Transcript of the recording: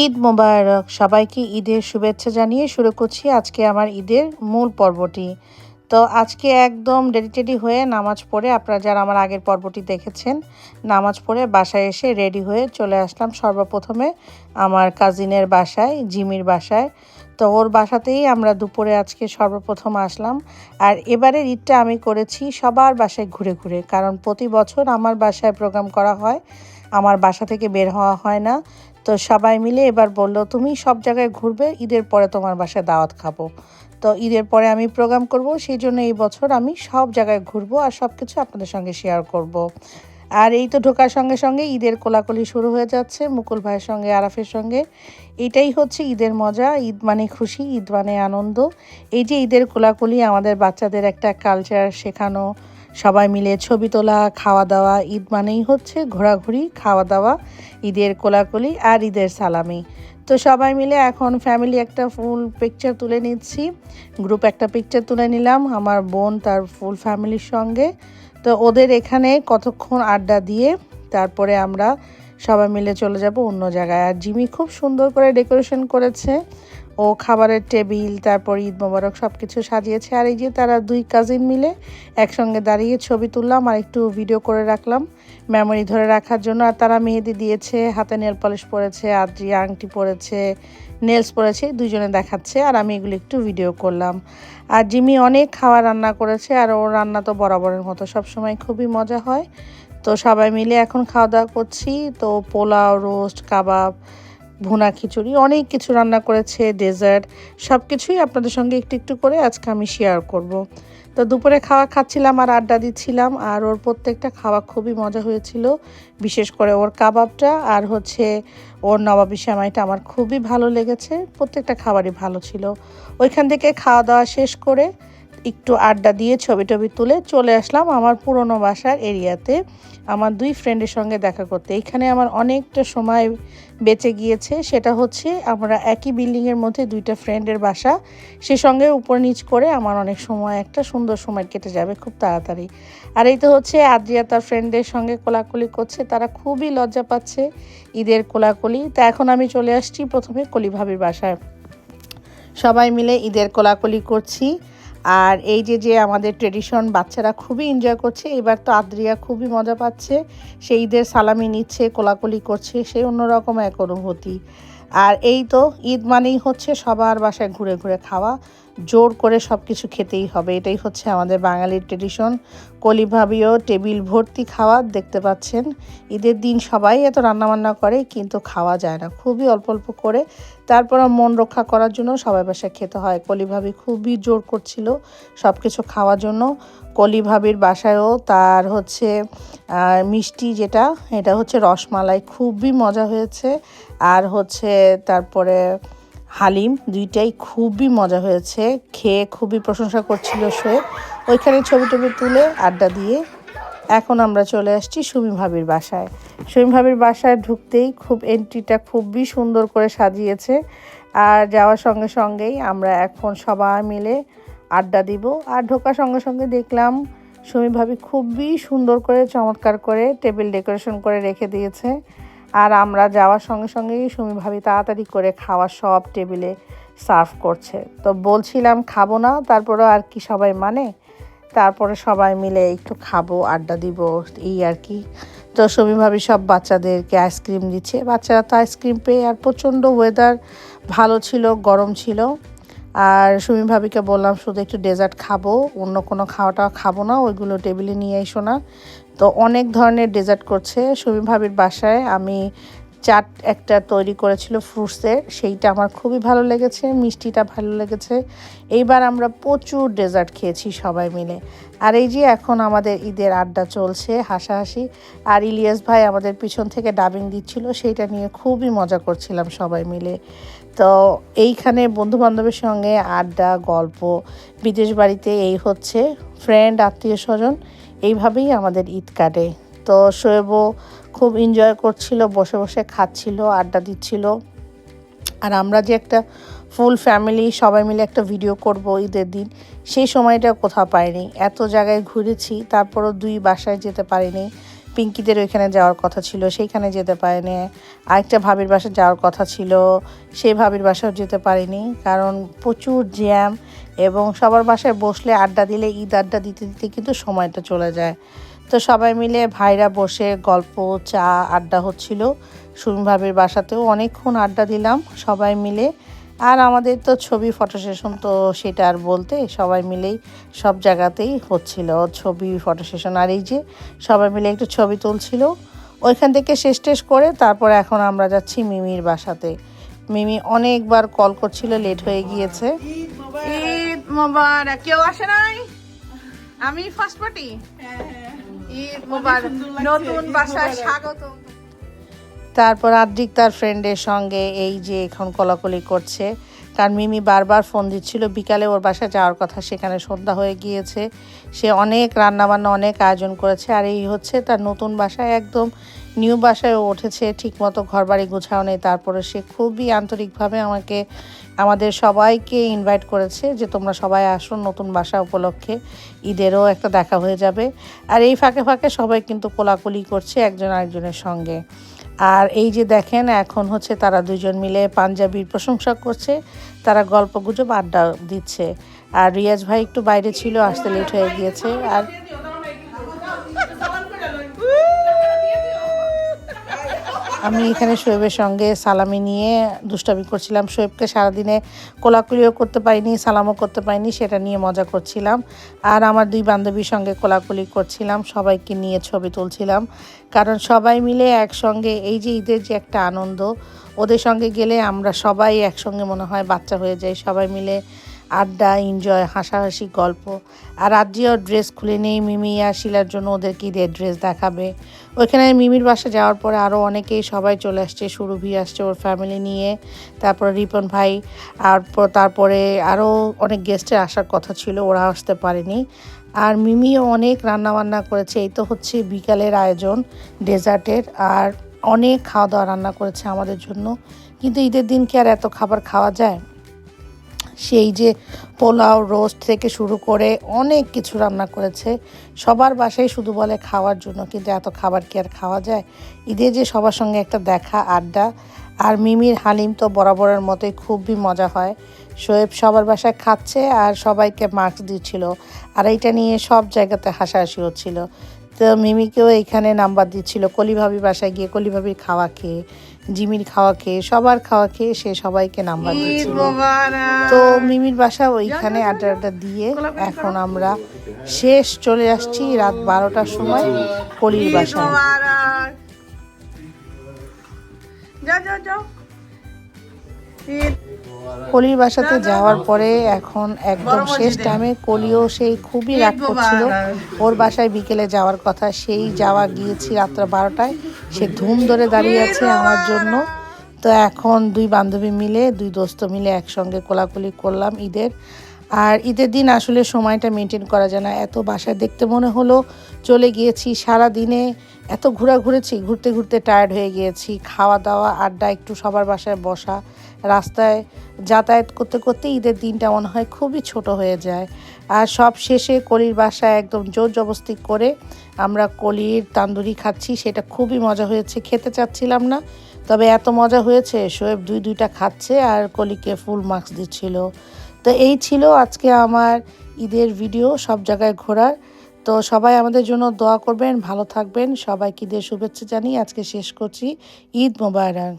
ঈদ মোবারক। সবাইকে ঈদের শুভেচ্ছা জানিয়ে শুরু করছি আজকে আমার ঈদের মূল পর্বটি। তো আজকে একদম রেডি হয়ে নামাজ পড়ে আপনারা যারা আমার আগের পর্বটি দেখেছেন, নামাজ পড়ে বাসায় এসে রেডি হয়ে চলে আসলাম সর্বপ্রথমে আমার কাজিনের বাসায়, জিমির বাসায়। তো ওর বাসাতেই আমরা দুপুরে আজকে সর্বপ্রথম আসলাম। আর এবারের ঈদটা আমি করেছি সবার বাসায় ঘুরে ঘুরে, কারণ প্রতি বছর আমার বাসায় প্রোগ্রাম করা হয়, আমার বাসা থেকে বের হওয়া হয় না। তো সবাই মিলে এবার বলল, তুমি সব জায়গায় ঘুরবে, ঈদের পরে তোমার বাসায় দাওয়াত খাব। তো ঈদের পরে আমি প্রোগ্রাম করব, সেই জন্য এই বছর আমি সব জায়গায় ঘুরবো আর সব কিছু আপনাদের সঙ্গে শেয়ার করব। আর এই তো ঢোকার সঙ্গে সঙ্গে ঈদের কোলাকুলি শুরু হয়ে যাচ্ছে, মুকুল ভাইয়ের সঙ্গে, আরাফের সঙ্গে। এটাই হচ্ছে ঈদের মজা, ঈদ মানে খুশি, ঈদ মানে আনন্দ। এই যে ঈদের কোলাকুলি, আমাদের বাচ্চাদের একটা কালচার শেখানো, সবাই মিলে ছবি তোলা, খাওয়া দাওয়া, ঈদ মানেই হচ্ছে ঘোরাঘুরি, খাওয়া দাওয়া, ঈদের কোলাকুলি আর ঈদের সালামি। তো সবাই মিলে এখন ফ্যামিলি একটা ফুল পিকচার তুলে নিচ্ছি। গ্রুপ একটা পিকচার তুলে নিলাম, আমার বোন তার ফুল ফ্যামিলির সঙ্গে। তো ওদের এখানে কতক্ষণ আড্ডা দিয়ে তারপরে আমরা সবাই মিলে চলে যাব অন্য জায়গায়। আর জিমি খুব সুন্দর করে ডেকোরেশন করেছে। ও খাবারের টেবিল, তারপর ঈদ মোবারক সব কিছু সাজিয়েছে। আর এই যে তারা দুই কাজিন মিলে একসঙ্গে দাঁড়িয়ে ছবি তুললাম আর একটু ভিডিও করে রাখলাম মেমোরি ধরে রাখার জন্য। আর তারা মেহেদি দিয়েছে, হাতে নেল পলিশ পরেছে, আদ্রি, আংটি পরেছে নেলস পরেছে দুজনে দেখাচ্ছে, আর আমি এগুলো একটু ভিডিও করলাম আর জিমি অনেক খাওয়া রান্না করেছে, আর ওর রান্না তো বরাবরের মতো, সবসময় খুবই মজা হয় তো সবাই মিলে এখন খাওয়া দাওয়া করছি, তো পোলাও, রোস্ট, কাবাব, ভুনা খিচুড়ি, অনেক কিছু রান্না করেছে, ডেজার্ট সব কিছুই আপনাদের সঙ্গে একটু একটু করে আজকে আমি শেয়ার করব। তো দুপুরে খাওয়া খাচ্ছিলাম আর আড্ডা দিচ্ছিলাম, আর ওর প্রত্যেকটা খাওয়া খুবই মজা হয়েছিল, বিশেষ করে ওর কাবাবটা আর হচ্ছে ওর নবাবি সেমাইটা আমার খুবই ভালো লেগেছে, প্রত্যেকটা খাবারই ভালো ছিল। ওইখান থেকে খাওয়া দাওয়া শেষ করে একটু আড্ডা দিয়ে ছবি টবি তুলে চলে আসলাম আমার পুরনো বাসার এরিয়াতে, আমার দুই ফ্রেন্ডের সঙ্গে দেখা করতে। এখানে আমার অনেকটা সময় বেঁচে গিয়েছে, সেটা হচ্ছে আমরা একই বিল্ডিংয়ের মধ্যে দুইটা ফ্রেন্ডের বাসা, সে সঙ্গে উপর নিচ করে আমার অনেক সময়, একটা সুন্দর সময় কেটে যাবে খুব তাড়াতাড়ি। আর এই তো হচ্ছে আদ্রিয়া তার ফ্রেন্ডদের সঙ্গে কোলাকুলি করছে, তারা খুবই লজ্জা পাচ্ছে ঈদের কোলাকুলি। তা এখন আমি চলে আসছি প্রথমে কলি ভাবির বাসায়। সবাই মিলে ঈদের কোলাকুলি করছি। আর এই যে যে আমাদের ট্রেডিশন বাচ্চারা খুবই এনজয় করছে। এবার তো আদ্রিয়া খুবই মজা পাচ্ছে। সেই ঈদের সালামি নিচ্ছে, কোলাকুলি করছে, সেই অন্যরকম এক অনুভূতি। আর এই তো, ঈদ মানেই হচ্ছে সবার বাসায় ঘুরে ঘুরে খাওয়া। জোর করে সব কিছু খেতেই হবে। এটাই হচ্ছে আমাদের বাঙালির ট্রেডিশন কলিভাবিও টেবিল ভর্তি খাওয়া দেখতে পাচ্ছেন। ঈদের দিন সবাই এত রান্নাবান্না করে, কিন্তু খাওয়া যায় না। খুবই অল্প অল্প করে। তারপর মন রক্ষা করার জন্য সবাই বাসায় খেতে হয়। কলিভাবি খুবই জোর করছিল সব কিছু খাওয়ার জন্য। কলিভাবির বাসায়ও তার হচ্ছে মিষ্টি যেটা, এটা হচ্ছে রসমালাই। খুবই মজা হয়েছে। আর হচ্ছে তারপরে হালিম, দুইটাই খুবই মজা হয়েছে, খেয়ে খুবই প্রশংসা করছিল সে। ওইখানে ছবি টবি তুলে আড্ডা দিয়ে এখন আমরা চলে আসছি সুমি ভাবির বাসায়। সুমি ভাবির বাসায় ঢুকতেই খুব এন্ট্রিটা খুবই সুন্দর করে সাজিয়েছে। আর যাওয়ার সঙ্গে সঙ্গেই আমরা এখন সবাই মিলে আড্ডা দিব। আর ঢোকার সঙ্গে সঙ্গে দেখলাম সুমি ভাবি খুবই সুন্দর করে চমৎকার করে টেবিল ডেকোরেশন করে রেখে দিয়েছে। আর আমরা যাওয়ার সঙ্গে সঙ্গেই সুমি ভাবি তাড়াতাড়ি করে খাওয়া সব টেবিলে সার্ভ করছে। তো বলছিলাম, খাব না। তারপরে আর কি সবাই মানে? তারপরে সবাই মিলে একটু খাব, আড্ডা দিব, এই আর কি। তো সুমি ভাবি সব বাচ্চাদেরকে আইসক্রিম দিচ্ছে। বাচ্চারা তো আইসক্রিম পেয়ে আর প্রচণ্ড ওয়েদার ভালো ছিল, গরম ছিল। আর সুমি ভাবিকে বললাম, শুধু একটু ডেজার্ট খাব, অন্য কোনো খাওয়াটা খাব না, ওইগুলো টেবিলে নিয়ে এসো না। তো অনেক ধরনের ডেজার্ট করছে সুমি ভাবির বাসায়। আমি চাট একটা তৈরি করেছিল ফ্রুটসের, সেইটা আমার খুবই ভালো লেগেছে, মিষ্টিটা ভালো লেগেছে। এইবার আমরা প্রচুর ডেজার্ট খেয়েছি সবাই মিলে। আর এই যে এখন আমাদের ঈদের আড্ডা চলছে, হাসাহাসি, আর ইলিয়াস ভাই আমাদের পিছন থেকে ডাবিং দিচ্ছিল, সেইটা নিয়ে খুবই মজা করছিলাম সবাই মিলে। তো এইখানে বন্ধু বান্ধবের সঙ্গে আড্ডা, গল্প, বিদেশ বাড়িতে এই হচ্ছে ফ্রেন্ড আত্মীয় স্বজন এইভাবেই আমাদের ঈদ কাটে। তো শোয়েবও খুব এনজয় করছিল, বসে বসে খাচ্ছিল, আড্ডা দিচ্ছিল। আর আমরা যে একটা ফুল ফ্যামিলি সবাই মিলে একটা ভিডিও করব ঈদের দিন, সেই সময়টা কোথাও পাইনি। এত জায়গায় ঘুরেছি, তারপরও দুই বাসায় যেতে পারিনি। পিঙ্কিদের ওইখানে যাওয়ার কথা ছিল, সেইখানে যেতে পারিনি। আরেকটা ভাবির বাসা যাওয়ার কথা ছিল, সেই ভাবির বাসাও যেতে পারিনি। কারণ প্রচুর জ্যাম এবং সবার বাসায় বসলে আড্ডা দিলে, ঈদ আড্ডা দিতে দিতে কিন্তু সময়টা চলে যায়। তো সবাই মিলে ভাইরা বসে গল্প চা আড্ডা হচ্ছিল। সুমি ভাবির বাসাতেও অনেকক্ষণ আড্ডা দিলাম সবাই মিলে। আর আমাদের তো ছবি ফটো সেশন তো সেটা আর বলতে সবাই মিলেই সব জায়গাতেই হচ্ছিল ছবি ফটো সেশন আর এই যে সবাই মিলে একটু ছবি তুলছিল ওইখান থেকে শেষ টেস করে তারপর এখন আমরা যাচ্ছি মিমির বাসাতে। মিমি অনেকবার কল করছিল লেট হয়ে গিয়েছে। ঈদ মোবারক। কেউ আসে নাই? আমি ফার্স্ট পার্টি হ্যাঁ, হ্যাঁ। ঈদ মোবারক। নতুন বাসায় তারপর আদ্রিক তার ফ্রেন্ডের সঙ্গে এই যে এখন কলাকলি করছে। কারণ মিমি বারবার ফোন দিচ্ছিল বিকালে ওর বাসায় যাওয়ার কথা সেখানে সন্ধ্যা হয়ে গিয়েছে। সে অনেক রান্নাবান্না অনেক আয়োজন করেছে। আর এই হচ্ছে তার নতুন বাসায় একদম নিউ বাসায় উঠেছে, ঠিকমতো ঘর বাড়ি গোছাও নেই, তারপরে সে খুবই আন্তরিকভাবে আমাকে, আমাদের সবাইকে ইনভাইট করেছে যে তোমরা সবাই আসো নতুন বাসা উপলক্ষে, ঈদেরও একটা দেখা হয়ে যাবে। আর এই ফাঁকে ফাঁকে সবাই কিন্তু কোলাকুলি করছে একজন আরেকজনের সঙ্গে। আর এই যে দেখেন, এখন হচ্ছে তারা দুজন মিলে পাঞ্জাবির প্রশংসা করছে, তারা গল্প গুজব আড্ডা দিচ্ছে। আর রিয়াজ ভাই একটু বাইরে ছিল, আসতে লেট হয়ে গিয়েছে, আর আমি এখানে শোয়েবের সঙ্গে সালামি নিয়ে দুষ্টামি করছিলাম। শোয়েবকে সারাদিনে কোলাকুলিও করতে পারিনি, সালামও করতে পারিনি, সেটা নিয়ে মজা করছিলাম। আর আমার দুই বান্ধবীর সঙ্গে কোলাকুলি করছিলাম, সবাইকে নিয়ে ছবি তুলছিলাম। কারণ সবাই মিলে একসঙ্গে, এই যে ঈদের যে একটা আনন্দ, ওদের সঙ্গে গেলে আমরা সবাই একসঙ্গে মনে হয় বাচ্চা হয়ে যাই। সবাই মিলে আড্ডা এনজয় হাসাহাসি, গল্প। আর আজও ড্রেস খুলে নেই মিমি আর শিলার জন্য ওদেরকে ঈদের ড্রেস দেখাবে? ওইখানে মিমির বাসা যাওয়ার পরে আরও অনেকেই সবাই চলে আসছে, সুরভি আসছে ওর ফ্যামিলি নিয়ে। তারপরে রিপন ভাই, আর তারপরে আরও অনেক গেস্টের আসার কথা ছিল, ওরা আসতে পারেনি। আর মিমিও অনেক রান্নাবান্না করেছে, এই তো হচ্ছে বিকালের আয়োজন, ডেজার্টের। আর অনেক খাওয়া দাওয়া রান্না করেছে আমাদের জন্য। কিন্তু ঈদের দিন কি আর এত খাবার খাওয়া যায়? সেই যে পোলাও রোস্ট থেকে শুরু করে অনেক কিছু রান্না করেছে। সবার বাসায় শুধু বলে খাওয়ার জন্য, কিন্তু এত খাবার কি আর খাওয়া যায়? ঈদে যে সবার সঙ্গে একটা দেখা, আড্ডা আর মিমির হালিম তো বরাবরের মতোই খুবই মজা হয়। শোয়েব সবার বাসায় খাচ্ছে আর সবাইকে মার্কস দিচ্ছিল আর এইটা নিয়ে সব জায়গাতে হাসাহাসি হচ্ছিল তো মিমিকেও এইখানে নাম্বার দিচ্ছিল কলিভাবি বাসায় গিয়ে কলিভাবির খাওয়া খেয়ে। জিমির খাওয়া খেয়ে সবার খাওয়া খেয়ে সে সবাইকে নাম্বার দিয়েছিল। তো মিমির বাসা ওইখানে আড্ডা আড্ডা দিয়ে এখন আমরা শেষ চলে আসছি রাত বারোটার সময় কলির বাসা কলির বাসাতে যাওয়ার পরে এখন একদম শেষ টাইমে কলিও সেই খুবই রাগ করছিল। ওর বাসায় বিকেলে যাওয়ার কথা। সেই যাওয়া গিয়েছি রাত্র বারোটায়। সে ধুম ধরে দাঁড়িয়ে আছে আমার জন্য। তো এখন দুই বান্ধবী মিলে দুই দোস্ত মিলে একসঙ্গে কোলাকুলি করলাম ঈদের। আর ঈদের দিন আসলে সময়টা মেনটেন করা যায় না। এত বাসায় দেখতে মনে হলো চলে গিয়েছি সারা দিনে এত ঘোরা ঘুরেছি ঘুরতে ঘুরতে টায়ার্ড হয়ে গিয়েছি, খাওয়া দাওয়া, আড্ডা, একটু সবার বাসায় বসা, রাস্তায় যাতায়াত করতে করতে ঈদের দিনটা মনে হয় খুবই ছোট হয়ে যায়। আর সব শেষে কলির বাসায় একদম জোর জবস্তি করে আমরা কলির তান্দুরি খাচ্ছি, সেটা খুবই মজা হয়েছে, খেতে চাচ্ছিলাম না, তবে এত মজা হয়েছে শোয়েব দুই দুইটা খাচ্ছে আর কলিকে ফুল মার্কস দিচ্ছিল। তো এই ছিল আজকে আমার ঈদের ভিডিও সব জায়গায় ঘোরার। তো সবাই আমাদের জন্য দোয়া করবেন, ভালো থাকবেন। সবাইকে দিয়ে শুভেচ্ছা জানিয়ে আজকে শেষ করছি। ঈদ মোবারক।